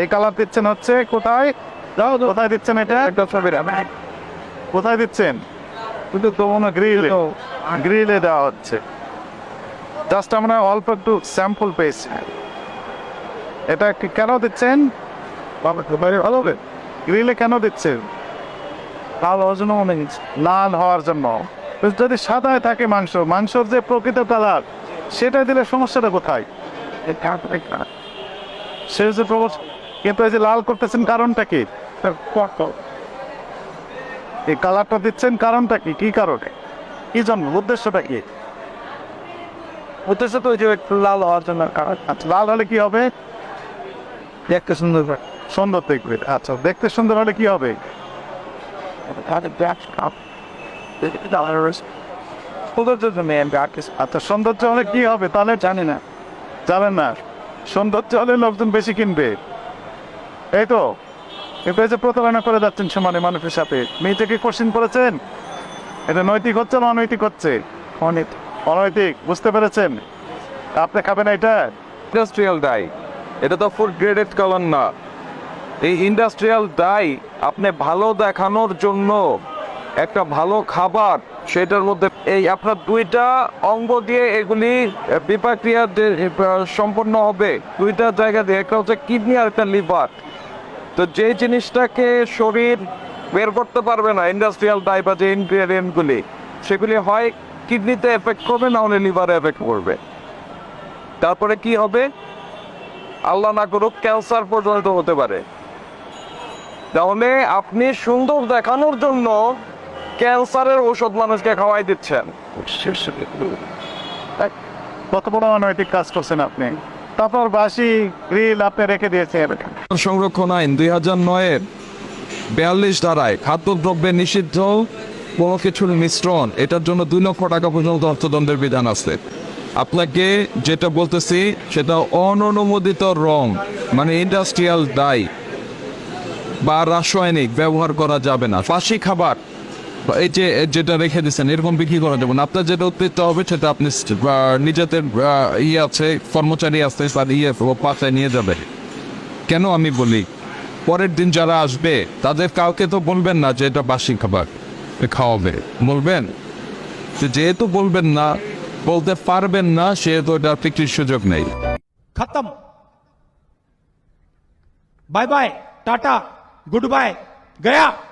এই কালার দিচ্ছেন হচ্ছে কোথায়? কোথায় দিচ্ছেন এটা? কোথায় দিচ্ছেন? কিন্তু তো মনে গ্রিলে গ্রিলে দেওয়া হচ্ছে। জাস্ট আমরা অল্প একটু স্যাম্পল পেয়েছি। এটা কেন দিচ্ছেন? ভালো গ্রিলে কেন দিচ্ছেন? লাল হওয়ার জন্য মনে হচ্ছে। লাল হওয়ার জন্য। যদি সাদায় থাকে মাংস মাংসর যে প্রকৃত কালার সেটা দিলে সমস্যাটা কোথায়? সে প্রবল- কিন্তু এই যে লাল করতেছেন কারণটা কি? এই কালারটা দিচ্ছেন কারণটা কি? কি কারণে? কি জন্য? উদ্দেশ্যটা কি? উদ্দেশ্য তো ওই যে লাল হওয়ার জন্য কারণ। আচ্ছা লাল হলে কি হবে? দেখতে সুন্দর সুন্দর দেখবে আচ্ছা দেখতে সুন্দর হলে কি হবে? সৌন্দর্য আচ্ছা সৌন্দর্য হলে কি হবে? তাহলে জানি না। জানেন না। সৌন্দর্য হলে লোকজন বেশি কিনবে। এই তো এটা যে প্রতারণা করে যাচ্ছেন সমানে মানুষের সাথে। মেয়েটাকে কোশ্চিন করেছেন এটা নৈতিক হচ্ছে না অনৈতিক হচ্ছে? অনেক অনৈতিক বুঝতে পেরেছেন? আপনি খাবেন এটা? ইন্ডাস্ট্রিয়াল ডাই এটা তো ফুড গ্রেডেড কালার না। এই ইন্ডাস্ট্রিয়াল ডাই আপনি ভালো দেখানোর জন্য একটা ভালো খাবার সেটার মধ্যে এই আপনার দুইটা অঙ্গ দিয়ে এগুলি বিপাক্রিয়া সম্পন্ন হবে। দুইটা জায়গা দিয়ে, একটা হচ্ছে কিডনি আর একটা লিভার। তো যে জিনিসটাকে শরীর বের করতে পারবে না, ইন্ডাস্ট্রিয়াল ডাই বা যে ইনগ্রেডিয়েন্টগুলি, সেগুলি হয় কিডনিতে এফেক্ট করবে, না হলে লিভারে এফেক্ট করবে। তারপরে কি হবে? আল্লাহ না করুক, ক্যান্সার পর্যন্ত হতে পারে। তাহলে আপনি সুন্দর দেখানোর জন্য ক্যান্সারের ঔষধ মানুষকে খাওয়াই দিচ্ছেন। কত বড় অনৈতিক কাজ করছেন আপনি? তারপর বাসি গ্রিল আপনি রেখে দিয়েছেন। সংরক্ষণ আইন দুই হাজার নয়ের বিয়াল্লিশ ধারায় খাদ্যদ্রব্যে নিষিদ্ধ কোনো কিছুর মিশ্রণ এটার জন্য দুই লক্ষ টাকা পর্যন্ত অর্থদণ্ডের বিধান আছে। আপনাকে যেটা বলতেছি সেটা অননুমোদিত রং মানে ইন্ডাস্ট্রিয়াল ডাই বা রাসায়নিক ব্যবহার করা যাবে না। ফাঁসি খাবার এই যে যেটা রেখে দিচ্ছেন এরকম বিক্রি করা যাবে না। আপনার যেটা উদ্বৃত্ত হবে, সেটা আপনি নিজেদের ইয়ে আছে, কর্মচারী আছে, তার ইয়ে পাশে নিয়ে যাবে। কেন আমি বলি? পরের দিন যারা আসবে, তাদের কাউকে তো বলবেন না যে এটা বাসি খাবার খাওয়াবে। বলবেন? যেহেতু বলবেন না, বলতে পারবেন না, সেহেতু এটা বিক্রির সুযোগ নেই। খতম। Bye bye, tata, good bye, Gaya.